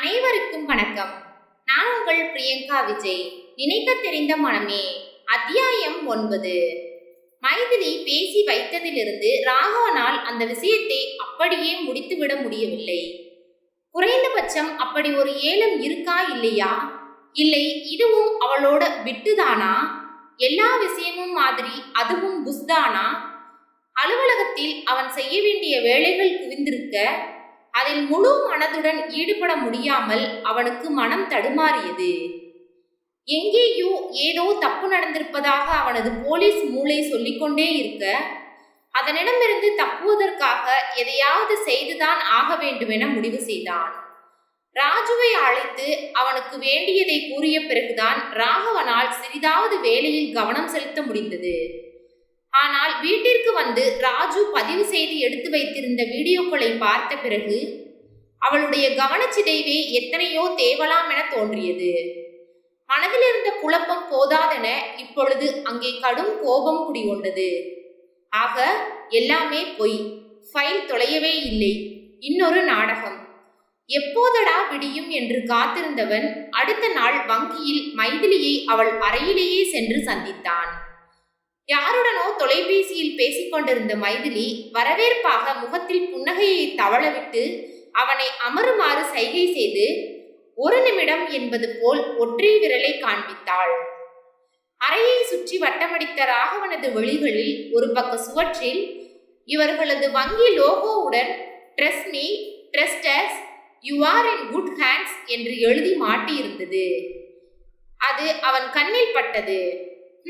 அனைவருக்கும் வணக்கம். நான் உங்கள் பிரியங்கா விஜய். நினைக்க தெரிந்த மனமே அத்தியாயம் ஒன்பது. மைதிலி பேசி வைத்ததிலிருந்து ராகவனால் அந்த விஷயத்தை அப்படியே முடித்துவிட முடியவில்லை. குறைந்தபட்சம் அப்படி ஒரு ஏலம் இருக்கா இல்லையா? இல்லை இதுவும் அவளோட விட்டுதானா? எல்லா விஷயமும் மாதிரி அதுவும் புஸ்தானா அலுவலகத்தில் அவன் செய்ய வேண்டிய வேலைகள் குவிந்திருக்க அதில் முழு மனதுடன் ஈடுபட முடியாமல் அவனுக்கு மனம் தடுமாறியது. எங்கேயோ ஏதோ தப்பு நடந்திருப்பதாக அவனது போலீஸ் மூளை சொல்லிக்கொண்டே இருக்க அதனிடமிருந்து தப்புவதற்காக எதையாவது செய்துதான் ஆக வேண்டுமென முடிவு செய்தான். ராஜுவை அழைத்து அவனுக்கு வேண்டியதை கூறிய பிறகுதான் ராகவனால் சிறிதாவது வேலையில் கவனம் செலுத்த முடிந்தது. ஆனால் வீட்டிற்கு வந்து ராஜு பதிவு செய்து எடுத்து வைத்திருந்த வீடியோக்களை பார்த்த பிறகு அவளுடைய கவனச்சிதைவே எத்தனையோ தேவலாம் என தோன்றியது. மனதில் இருந்த குழப்பம் போதாதென இப்பொழுது அங்கே கடும் கோபம் குடிகொண்டது. ஆக எல்லாமே பொய். ஃபைல் தொலையவே இல்லை. இன்னொரு நாடகம். எப்போதடா விடியும் என்று காத்திருந்தவன் அடுத்த நாள் வங்கியில் மைதிலியை அவள் அறையிலேயே சென்று சந்தித்தான். யாருடனோ தொலைபேசியில் பேசிக்கொண்டிருந்த மைதிலி வரவேற்பாக முகத்தில் புன்னகையை தவளவிட்டு அவனை அமருமாறு சைகை செய்து ஒரு நிமிடம் என்பது போல் ஒற்றை விரலை காண்பித்தாள். அறையை சுற்றி வட்டமடித்த ராகவனது வெளிகளில் ஒரு பக்க சுவற்றில் இவர்களது வங்கி லோகோவுடன் trust me trusters you are in good hands என்று எழுதி மாட்டியிருந்தது. அது அவன் கண்ணில் பட்டது.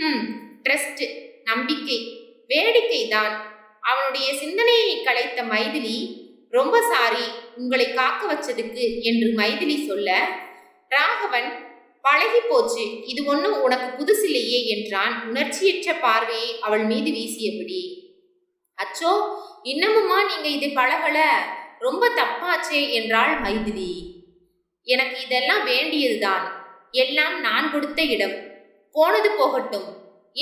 ம் ட்ரஸ்ட் நம்பிக்கை வேடிக்கை தான் அவனுடைய சிந்தனையை கலைத்த மைதிலி ரொம்ப சாரி உங்களை காக்க வச்சதுக்கு என்று மைதிலி சொல்ல ராகவன் பழகி போச்சு. இது ஒன்றும் உனக்கு புதுசில்லையே என்றான் உணர்ச்சியற்ற பார்வையை அவள் மீது வீசியபடி. அச்சோ இன்னமுமா நீங்க இது பழகல? ரொம்ப தப்பாச்சே என்றாள் மைதிலி. எனக்கு இதெல்லாம் வேண்டியதுதான். எல்லாம் நான் கொடுத்த இடம். போனது போகட்டும்.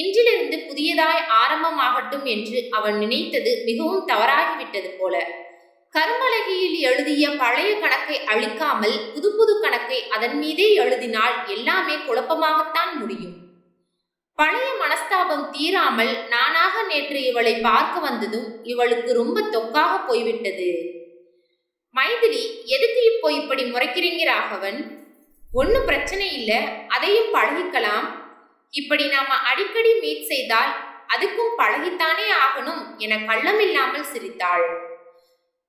இன்றிலிருந்து புதியதாய் ஆரம்பமாகட்டும் என்று அவன் நினைத்தது மிகவும் தவறாகிவிட்டது போல. கரும்பலகையில் எழுதிய பழைய கணக்கை அழிக்காமல் புது புது கணக்கை அதன் மீதே எழுதினால் எல்லாமே குழப்பமாகத்தான் முடியும். பழைய மனஸ்தாபம் தீராமல் நானாக நேற்று இவளை பார்க்க வந்ததும் இவளுக்கு ரொம்ப தொக்காக போய்விட்டது. மைதிலி எதுக்கு இப்போ இப்படி முறைக்கிறீங்க ராகவன்? ஒன்றும் பிரச்சனை இல்லை. அதையும் பழகிக்கலாம். இப்படி நாம அடிக்கடி மீட் செய்தால் அதுக்கும் பழகித்தானே ஆகணும் என கள்ளமில்லாமல் சிரித்தாள்.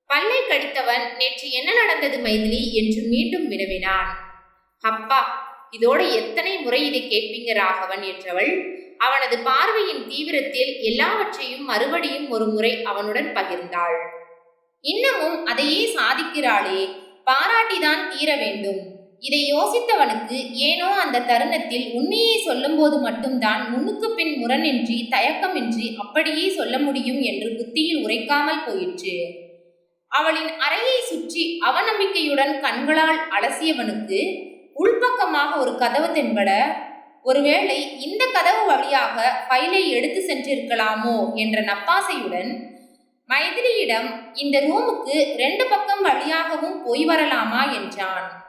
பல்லை கடித்தவன் நேற்று என்ன நடந்தது மைதிலி என்று மீண்டும் வினவினான். அப்பா இதோட எத்தனை முறை இதை கேட்பீங்க ராகவன் என்றவள். அவனது பார்வையின் தீவிரத்தில் எல்லாவற்றையும் மறுபடியும் ஒரு முறை அவனுடன் பகிர்ந்தாள். இன்னமும் அதையே சாதிக்கிறாளே பாராட்டிதான் தீர வேண்டும். இதை யோசித்தவனுக்கு ஏனோ அந்த தருணத்தில் உண்மையை சொல்லும்போது மட்டும்தான் முன்னுக்கு பின் முரணின்றி தயக்கமின்றி அப்படியே சொல்ல முடியும் என்று புத்தியில் உரைக்காமல் போயிற்று. அவளின் அறையை சுற்றி அவநம்பிக்கையுடன் கண்களால் அலசியவனுக்கு உள்பக்கமாக ஒரு கதவு தென்பட ஒருவேளை இந்த கதவு வழியாக ஃபைலை எடுத்து சென்றிருக்கலாமோ? என்ற நப்பாசையுடன் மைதிலியிடம் இந்த ரூமுக்கு ரெண்டு பக்கம் வழியாகவும் போய் வரலாமா? என்றான்.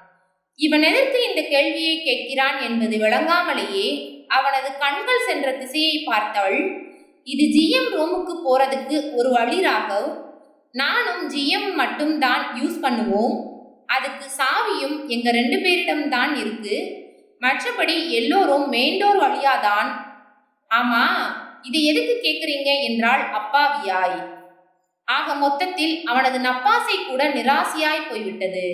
இவன் எதற்கு இந்த கேள்வியை கேட்கிறான் என்பது விளங்காமலேயே அவனது கண்கள் சென்ற திசையை பார்த்தவள் இது ஜிஎம் ரூமுக்கு போறதுக்கு ஒரு வழி ராகவ். நானும் ஜிஎம் மட்டும் தான் யூஸ் பண்ணுவோம். அதுக்கு சாவியும் எங்க ரெண்டு பேரிடம் தான் இருக்கு. மற்றபடி எல்லோரும் மெயின்டோர் வழியாதான் ஆமா இது எதுக்கு கேக்குறீங்க என்றாள் அப்பாவியாய். ஆக மொத்தத்தில் அவனது நப்பாசை கூட நிராசையாய் போய்விட்டது.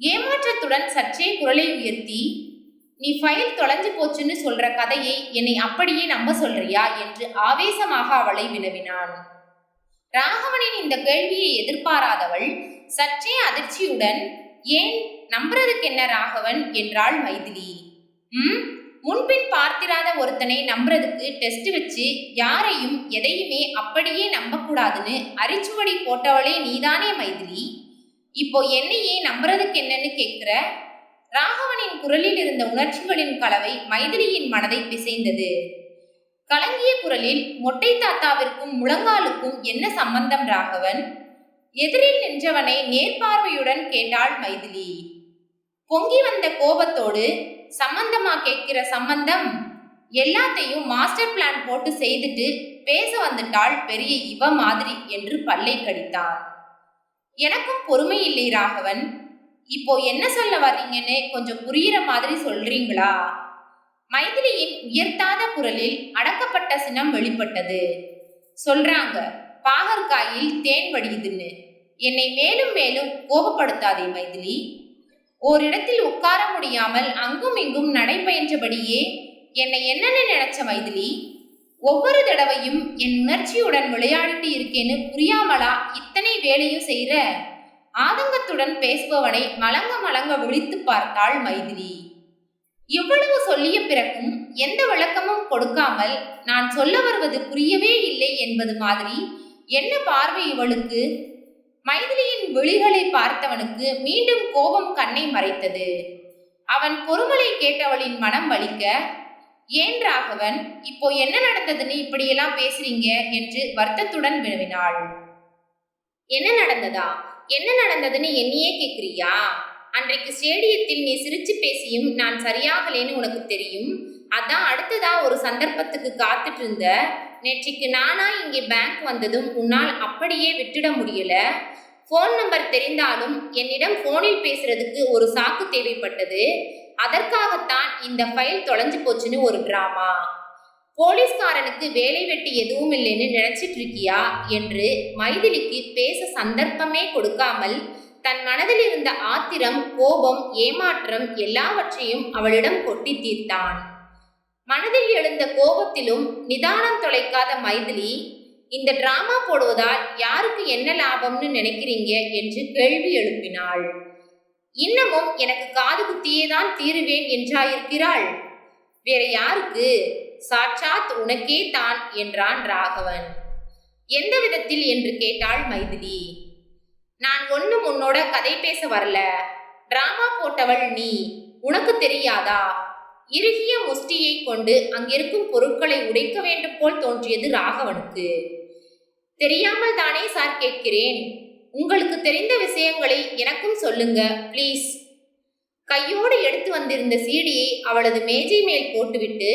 ஏமாற்றத்துடன் சற்றே குரலை உயர்த்தி நீ ஃபைல் தொலைஞ்சு போச்சுன்னு சொல்ற கதையை என்னை அப்படியே நம்ப சொல்றியா? என்று ஆவேசமாக அவளை வினவினான். ராகவனின் இந்த கேள்வியை எதிர்பாராதவள் சற்றே அதிர்ச்சியுடன் ஏன்? நம்புறதுக்கு என்ன ராகவன்? என்றாள் மைதிலி. ம் முன்பின் பார்த்திராத ஒருத்தனை நம்புறதுக்கு டெஸ்ட் வச்சு யாரையும் எதையுமே அப்படியே நம்பக்கூடாதுன்னு அரிச்சுவடி போட்டவளே நீதானே மைதிலி? இப்போ என்னையே நம்புறதுக்கு என்னன்னு கேட்கிற ராகவனின் குரலில் இருந்த உணர்ச்சிகளின் கலவை மைதிலியின் மனதை பிசைந்தது. கலங்கிய குரலில் மொட்டை தாத்தாவிற்கும் முழங்காலுக்கும் என்ன சம்பந்தம் ராகவன்? எதிரில் நின்றவனை நேர்பார்வையுடன் கேட்டாள் மைதிலி. பொங்கி வந்த கோபத்தோடு சம்பந்தமா கேட்கிற சம்பந்தம்? எல்லாத்தையும் மாஸ்டர் பிளான் போட்டு செய்துட்டு பேச வந்துட்டாள் பெரிய இவ மாதிரி என்று பல்லை கடித்தான் எனக்கும் பொறுமை இல்லை ராகவன். இப்போ என்ன சொல்ல வர்றீங்கன்னு கொஞ்சம் புரியிற மாதிரி சொல்றீங்களா? மைதிலியின் உயர்த்தாத குரலில் அடக்கப்பட்ட சினம் வெளிப்பட்டது. சொல்றாங்க பாகற்காயில் தேன் வடியுதுன்னு. என்னை மேலும் மேலும் கோபப்படுத்தாதே மைதிலி. ஓரிடத்தில் உட்கார முடியாமல் அங்கும் இங்கும் நடைபயின்றபடியே என்னை என்னன்னு நினைச்ச மைதிலி? ஒவ்வொரு தடவையும் என் உணர்ச்சியுடன் விளையாடிட்டு இருக்கேன்னு புரியாமலா இத்தனை வேலையும் செய்யற ஆதங்கத்துடன் பேசுபவனை மலங்க மலங்க விழித்து பார்த்தாள் மைதிலி. இவ்வளவு சொல்லிய பிறகும் எந்த விளக்கமும் கொடுக்காமல் நான் சொல்ல வருவது புரியவே இல்லை என்பது மாதிரி என்ன பார்வை இவளுக்கு? மைதிலியின் விழிகளை பார்த்தவனுக்கு மீண்டும் கோபம் கண்ணை மறைத்தது. அவன் பொறுமலை கேட்டவளின் மனம் வலிக்க ஏன் ராகவன்? இப்போ என்ன நடந்ததுன்னு இப்படியெல்லாம் பேசுறீங்க என்று வருத்தத்துடன் வினவினாள். என்ன நடந்ததா? என்ன நடந்ததுன்னு என்னையே கேக்குறியா? அன்றைக்கு ஸ்டேடியத்தில் நீ சிரிச்சு பேசியும் நான் சரியாகலேன்னு உனக்கு தெரியும். அதான் அடுத்ததா ஒரு சந்தர்ப்பத்துக்கு காத்துட்டு இருந்த நேற்றைக்கு நானா இங்கே பேங்க் வந்ததும் உன்னால் அப்படியே விட்டுட முடியல. ஃபோன் நம்பர் தெரிந்தாலும் என்னிடம் ஃபோனில் பேசுறதுக்கு ஒரு சாக்கு தேவைப்பட்டது. அதற்காகத்தான் இந்த ஃபைல் தொலைஞ்சு போச்சுன்னு ஒரு டிராமா போலீஸ்காரனுக்கு வேலை வெட்டி எதுவும் இல்லைன்னு நினைச்சிட்டு இருக்கியா என்று மைதிலிக்கு பேச சந்தர்ப்பமே கொடுக்காமல் தன் மனதில் இருந்த ஆத்திரம் கோபம் ஏமாற்றம் எல்லாவற்றையும் அவளிடம் கொட்டி தீர்த்தான். மனதில் எழுந்த கோபத்திலும் நிதானம் தொலைக்காத மைதிலி இந்த டிராமா போடுவதால் யாருக்கு என்ன லாபம்னு நினைக்கிறீங்க என்று கேள்வி எழுப்பினாள். இன்னமும் எனக்கு காது குத்தியே தான் தீருவேன் என்றாயிருக்கிறாள். வேற யாருக்கு? சாட்சாத் உனக்கே தான் என்றான் ராகவன். எந்த விதத்தில் என்று கேட்டாள் மைதிலி. நான் ஒன்னும் உன்னோட கதை பேச வரல. டிராமா போட்டவள் நீ. உனக்கு தெரியாதா? இறுகிய முஷ்டியை கொண்டு அங்கிருக்கும் பொருட்களை உடைக்க வேண்டும் போல் தோன்றியது ராகவனுக்கு. தெரியாமல் தானே சார் கேட்கிறேன். உங்களுக்கு தெரிந்த விஷயங்களை எனக்கும் சொல்லுங்க ப்ளீஸ் கையோடு எடுத்து வந்திருந்த சீடியை அவளது மேஜை மேல் போட்டுவிட்டு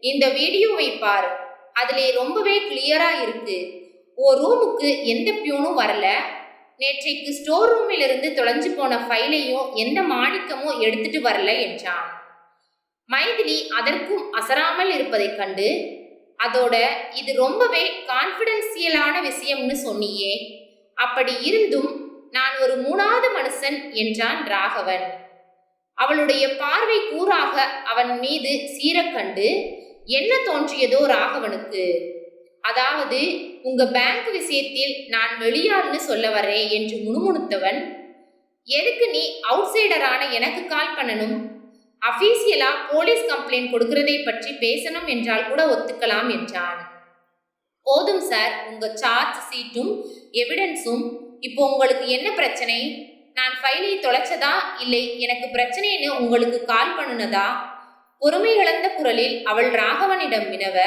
இந்த வீடியோவை பார். அதிலே ரொம்பவே கிளியரா இருக்கு. ஓ ரூமுக்கு எந்த பியூனும் வரல. நேற்றைக்கு ஸ்டோர் ரூமில் இருந்து தொலைஞ்சு போன ஃபைலையும் எந்த மாணிக்கமும் எடுத்துட்டு வரல என்றான். மைதிலி அதற்கும் அசராமல் இருப்பதைக் கண்டு அதோட இது ரொம்பவே கான்ஃபிடென்சியலான விஷயம்னு சொன்னியே. அப்படி இருந்தும் நான் ஒரு மூணாவது மனுஷன் என்றான் ராகவன். அவளுடைய பார்வை கூறாக அவன் மீது சீரக்கண்டு என்ன தோன்றியதோ ராகவனுக்கு? அதாவது உங்க பேங்க் விஷயத்தில் நான் வெளியாள்னு சொல்ல வரேன் என்று முணுமுணுத்தவன் எதுக்கு நீ அவுட்சைடரான எனக்கு கால் பண்ணணும்? அஃபீஷியலா போலீஸ் கம்ப்ளைண்ட் கொடுக்கிறதை பற்றி பேசணும் என்றால் கூட ஒத்துக்கலாம் என்றான். போதும் சார். உங்க சார்ஜ் சீட்டும் எவிடன்ஸும் இப்போ உங்களுக்கு என்ன பிரச்சனை? நான் ஃபைலை தொலைச்சதா? இல்லை எனக்கு பிரச்சனைன்னு உங்களுக்கு கால் பண்ணுனதா? பொறுமை இழந்த குரலில் அவள் ராகவனிடம் வினவ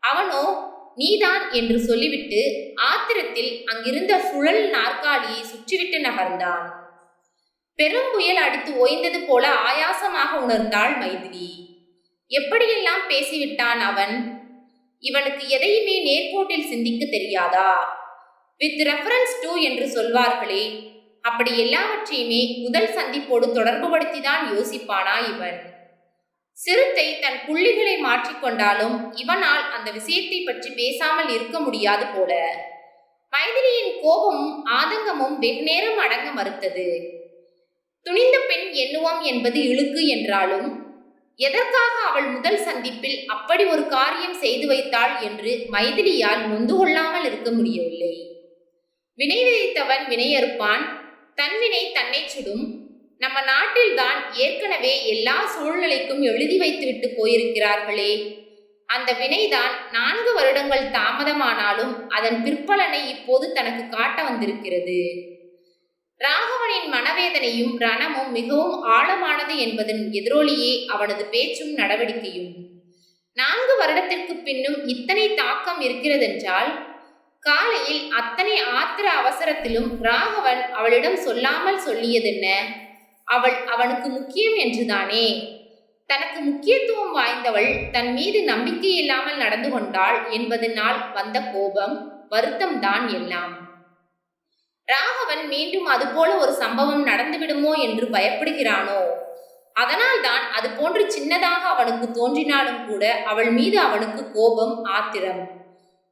அவனோ நீதான் என்று சொல்லிவிட்டு ஆத்திரத்தில் அங்கிருந்த சுழல் நாற்காலியை சுற்றிவிட்டு நகர்ந்தான். பெரும் புயல் அடித்து ஓய்ந்தது போல ஆயாசமாக உணர்ந்தாள் மைதிலி. எப்படியெல்லாம் பேசிவிட்டான் அவன்? இவனுக்கு எதையுமே நேர்கோட்டில் சிந்திக்க தெரியாதா? வித் ரெஃபரன்ஸ் டு என்று சொல்வார்களே அப்படி எல்லாவற்றையுமே முதல் சந்திப்போடு தொடர்புபடுத்திதான் யோசிப்பானா இவன்? சிறுத்தை தன் புள்ளிகளை மாற்றிக்கொண்டாலும் இவனால் அந்த விஷயத்தை பற்றி பேசாமல் இருக்க முடியாது போல. மைதிலியின் கோபமும் ஆதங்கமும் வெகுநேரம் அடங்க மறுத்தது. துணிந்த பெண் எண்ணுவோம் என்பது இழுக்கு என்றாலும் எதற்காக அவள் முதல் சந்திப்பில் அப்படி ஒரு காரியம் செய்து வைத்தாள் என்று மைதிலியால் நொந்து கொள்ளாமல் இருக்க முடியவில்லை. வினை விதைத்தவன் வினையறுப்பான் தன்வினை தன்னை சுடும். நம்ம நாட்டில்தான் ஏற்கனவே எல்லா சூழ்நிலைக்கும் எழுதி வைத்துவிட்டு போயிருக்கிறார்களே. அந்த வினைதான் நான்கு வருடங்கள் தாமதமானாலும் அதன் பிற்பலனை இப்போது தனக்கு காட்ட வந்திருக்கிறது. ராகவனின் மனவேதனையும் ரணமும் மிகவும் ஆழமானது என்பதன் எதிரொலியே அவனது பேச்சும் நடவடிக்கையும். நான்கு வருடத்திற்கு பின்னும் இத்தனை தாக்கம் இருக்கிறதென்றால் காலையில் அத்தனை ஆத்திர அவசரத்திலும் ராகவன் அவளிடம் சொல்லாமல் சொல்லியதென்ன? அவள் அவனுக்கு முக்கியம் என்றுதானே? தனக்கு முக்கியத்துவம் வாய்ந்தவள் தன் மீது நம்பிக்கை இல்லாமல் நடந்து கொண்டாள் என்பதனால் வந்த கோபம் வருத்தம்தான் எல்லாம். ராகவன் மீண்டும் அதுபோல ஒரு சம்பவம் நடந்துவிடுமோ என்று பயப்படுகிறானோ? அதனால்தான் அது போன்று சின்னதாக அவனுக்கு தோன்றினாலும் கூட அவள் மீது அவனுக்கு கோபம் ஆத்திரம்.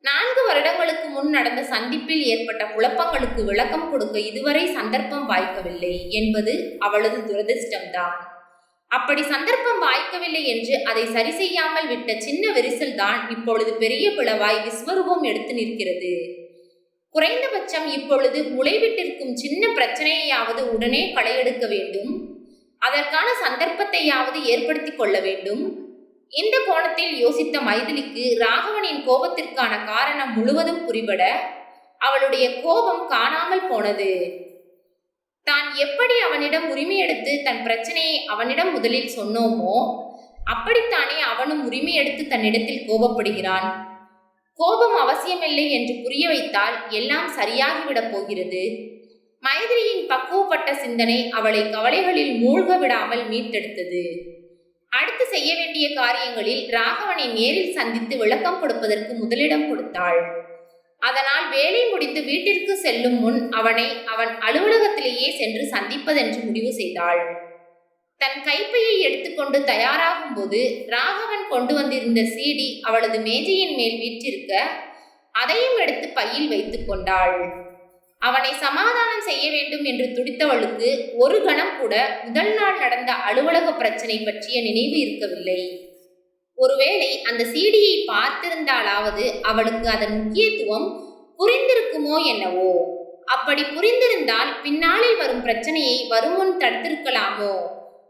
நான்கு வருடங்களுக்கு முன் நடந்த சந்திப்பில் ஏற்பட்ட குழப்பங்களுக்கு விளக்கம் கொடுக்க இதுவரை சந்தர்ப்பம் வாய்க்கவில்லை என்பது அவளது துரதிர்ஷ்டம்தான். அப்படி சந்தர்ப்பம் வாய்க்கவில்லை என்று அதை சரி செய்யாமல் விட்ட சின்ன விரிசல் தான் இப்பொழுது பெரிய பிளவாய் விஸ்வரூபம் எடுத்து நிற்கிறது. குறைந்தபட்சம் இப்பொழுது முளைவிட்டிருக்கும் சின்ன பிரச்சனையாவது உடனே களையெடுக்க வேண்டும். அதற்கான சந்தர்ப்பத்தையாவது ஏற்படுத்திக் கொள்ள வேண்டும். இந்த கோணத்தில் யோசித்த மைதிலிக்கு ராகவனின் கோபத்திற்கான காரணம் முழுவதும் புரிபட அவளுடைய கோபம் காணாமல் போனது. தான் எப்படி அவனிடம் உரிமை எடுத்து தன் பிரச்சனையை அவனிடம் முதலில் சொன்னோமோ அப்படித்தானே அவனும் உரிமை எடுத்து தன்னிடத்தில் கோபப்படுகிறான். கோபம் அவசியமில்லை என்று புரிய வைத்தால் எல்லாம் சரியாகிவிடப் போகிறது. மைதிரியின் பக்குவப்பட்ட சிந்தனை அவளை கவலைகளில் மூழ்க விடாமல் மீட்டெடுத்தது. அடுத்து செய்ய வேண்டிய காரியங்களில் ராகவனை நேரில் சந்தித்து விளக்கம் கொடுப்பதற்கு முதலிடம் கொடுத்தாள். அதனால் வேலை முடித்து வீட்டிற்கு செல்லும் முன் அவனை அவன் அலுவலகத்திலேயே சென்று சந்திப்பதென்று முடிவு செய்தாள். தன் கைப்பையை எடுத்துக்கொண்டு தயாராகும் போது ராகவன் கொண்டு வந்திருந்த சீடி அவளது மேஜையின் மேல் வீற்றிருக்க அதையும் எடுத்து பையில் வைத்துக் கொண்டாள். அவனை சமாதானம் செய்ய வேண்டும் என்று துடித்தவளுக்கு ஒரு கணம் கூட முதல் நாள் நடந்த அலுவலக பிரச்சனை பற்றிய நினைவு இருக்கவில்லை. ஒருவேளை அந்த சீடியை பார்த்திருந்தாலாவது அவளுக்கு அதன் முக்கியத்துவம் புரிந்திருக்குமோ என்னவோ? அப்படி புரிந்திருந்தால் பின்னாளில் வரும் பிரச்சனையை வருமுன் தடுத்திருக்கலாமோ?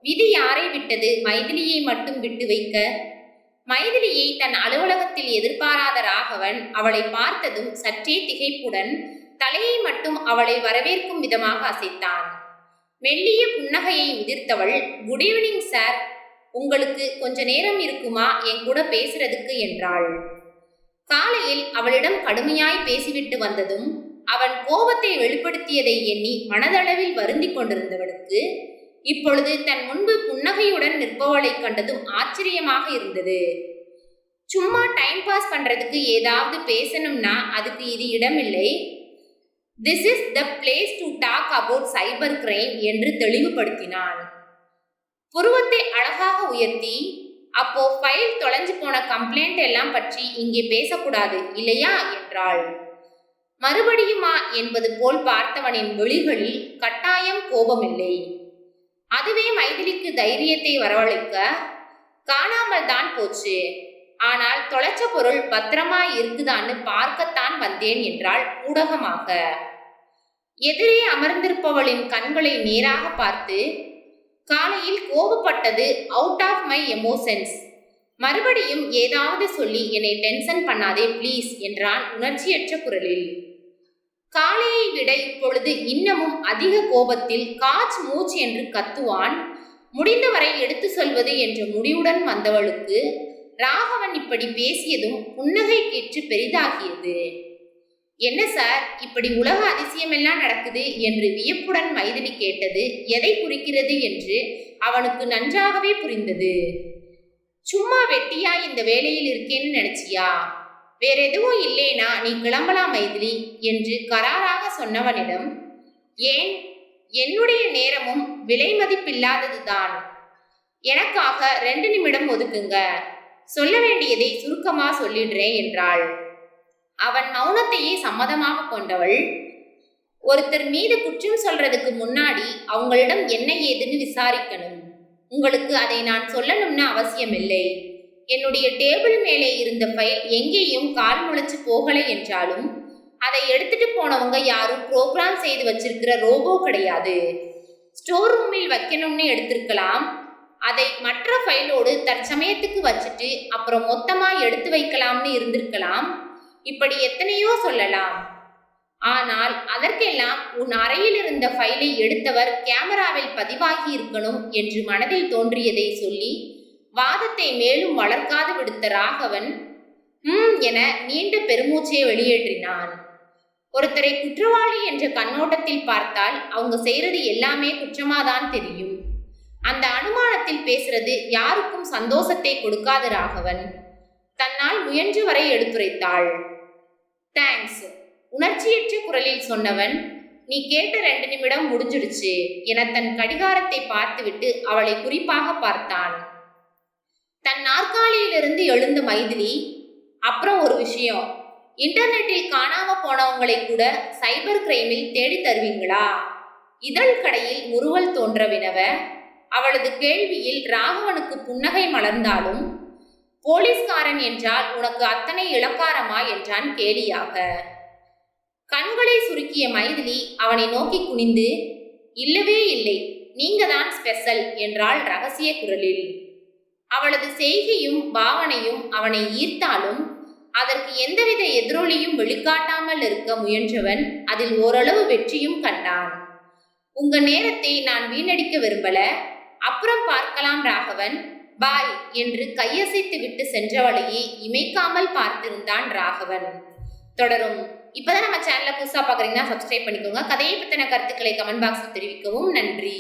விதி யாரை விட்டது? மைதிலியை மட்டும் விட்டு வைக்க மைதிலியை தன் அலுவலகத்தில் எதிர்பாராத ராகவன் அவளை பார்த்ததும் சற்றே திகைப்புடன் தலையை மட்டும் அவளை வரவேற்கும் விதமாக அசைத்தான். மெல்லிய புன்னகையை உதிர்த்தவள் குட் ஈவினிங் சார் உங்களுக்கு கொஞ்ச நேரம் இருக்குமா? என் கூட பேசுறதுக்கு என்றாள். காலையில் அவளிடம் கடுமையாய் பேசிவிட்டு வந்ததும் அவன் கோபத்தை வெளிப்படுத்தியதை எண்ணி மனதளவில் வருந்தி கொண்டிருந்தவளுக்கு இப்பொழுது தன் முன்பு புன்னகையுடன் நிற்பவளைக் கண்டதும் ஆச்சரியமாக இருந்தது. சும்மா டைம் பாஸ் பண்றதுக்கு ஏதாவது பேசணும்னா அதுக்கு இது இடமில்லை. This is the place to talk about cyber crime என்று தெளிவுபடுத்தினான் புருவத்தை அழகாக உயர்த்தி அப்போ ஃபைல் தொலைஞ்சு போன கம்ப்ளைண்ட் எல்லாம் பற்றி இங்கே பேசக்கூடாது இல்லையா? என்றாள். மறுபடியுமா? என்பது போல் பார்த்தவனின் விழிகளில் கட்டாயம் கோபமில்லை. அதுவே மைதிலிக்கு தைரியத்தை வரவழைக்க காணாமல் தான் போச்சு. ஆனால் தொலைச்ச பொருள் பத்திரமா இருக்குதான்னு பார்க்கத்தான் வந்தேன் என்றாள் ஊடகமாக. எதிரே அமர்ந்திருப்பவளின் கண்களை நேராக பார்த்து காலையில் கோபப்பட்டது அவுட் ஆஃப் மை எமோஷன்ஸ் மறுபடியும் ஏதாவது சொல்லி என்னை டென்ஷன் பண்ணாதே ப்ளீஸ் என்றான் உணர்ச்சியற்ற குரலில். காளையை விட இப்பொழுது இன்னமும் அதிக கோபத்தில் காச் மூச் என்று கத்துவான். முடிந்தவரை எடுத்து சொல்வது என்ற முடிவுடன் வந்தவளுக்கு ராகவன் இப்படி பேசியதும் புன்னகை கேற்று பெரிதாகியது. என்ன சார் இப்படி உலக அதிசயமெல்லாம் நடக்குது? என்று வியப்புடன் மைதிலி கேட்டது எதை குறிக்கிறது? என்று அவனுக்கு நன்றாகவே புரிந்தது. சும்மா வெட்டியா இந்த வேலையில் இருக்கேன்னு நினைச்சியா? வேற எதுவும் இல்லேனா நீ கிளம்பலாம் மைதிலி என்று கராராக சொன்னவனிடம் ஏன்? என்னுடைய நேரமும் விலை மதிப்பில்லாததுதான். எனக்காக ரெண்டு நிமிடம் ஒதுக்குங்க. சொல்ல வேண்டியதை சுருக்கமா சொல்லிடுறேன் என்றாள். அவன் மௌனத்தையே சம்மதமாக கொண்டவள் ஒருத்தர் மீது குற்றம் சொல்றதுக்கு முன்னாடி அவங்களிடம் என்ன ஏதுன்னு விசாரிக்கணும். உங்களுக்கு அதை நான் சொல்லணும்னு அவசியமில்லை. என்னுடைய டேபிள் மேலே இருந்த ஃபைல் எங்கேயும் கால் முளைச்சு போகலை என்றாலும் அதை எடுத்துட்டு போனவங்க யாரும் ப்ரோக்ராம் செய்து வச்சிருக்கிற ரோபோ கிடையாது. ஸ்டோர் ரூமில் வைக்கணும்னு எடுத்திருக்கலாம். அதை மற்ற ஃபைலோடு தற்சமயத்துக்கு வச்சுட்டு அப்புறம் மொத்தமாக எடுத்து வைக்கலாம்னு இருந்திருக்கலாம். இப்படி எத்தனையோ சொல்லலாம். ஆனால் அதற்கெல்லாம் உன் அறையில் இருந்த ஃபைலை எடுத்தவர் கேமராவில் பதிவாகி இருக்கணும் என்று மனதில் தோன்றியதை சொல்லி வாதத்தை மேலும் வளர்க்காது விடுத்த ராகவன் ம் என நீண்ட பெருமூச்சையை வெளியேற்றினான். ஒருத்தரை குற்றவாளி என்ற கண்ணோட்டத்தில் பார்த்தால் அவங்க செய்யறது எல்லாமே குற்றமாதான் தெரியும். அந்த அனுமானத்தில் பேசுறது யாருக்கும் சந்தோஷத்தை கொடுக்காத ராகவன். தன்னால் முயன்று வரை எடுத்துரைத்தாள். தேங்க்ஸ் உணர்ச்சியற்ற குரலில் சொன்னவன் நீ கேட்ட ரெண்டு நிமிடம் முடிஞ்சிடுச்சு என தன் கடிகாரத்தை பார்த்துவிட்டு அவளை குறிப்பாக பார்த்தான். தன் நாற்காலியிலிருந்து எழுந்த மைதிலி அப்புறம் ஒரு விஷயம். இன்டர்நெட்டில் காணாம போனவங்களை கூட சைபர் கிரைமில் தேடி தருவீங்களா? இதழ் கடையில் முறுவல் தோன்ற வினவ அவளது கேள்வியில் ராகவனுக்கு புன்னகை மலர்ந்தாலும் போலீஸ்காரன் என்றால் உனக்கு அத்தனை இளக்காரமா? என்றான் கேலியாக. கண்களை சுருக்கிய மைதிலி அவனை நோக்கி குனிந்து இல்லவே இல்லை நீங்க தான் ஸ்பெஷல் என்றாள் ரகசிய குரலில். அவளது செய்கையும் பாவனையும் அவனை ஈர்த்தாலும் அதற்கு எந்தவித எதிரொலியும் வெளிக்காட்டாமல் இருக்க முயன்றவன் அதில் ஓரளவு வெற்றியும் கண்டான். உங்க நேரத்தை நான் வீணடிக்க விரும்பல. அப்புறம் பார்க்கலாம் ராகவன். பாய் என்று கையசைத்து விட்டு சென்றவளையே இமைக்காமல் பார்த்திருந்தான் ராகவன். தொடரும். இப்பதான் நம்ம சேனலை புதுசா பாக்குறீங்கன்னா சப்ஸ்கிரைப் பண்ணிக்கோங்க. கதையை பத்தின கருத்துக்களை கமெண்ட் பாக்ஸில் தெரிவிக்கவும். நன்றி.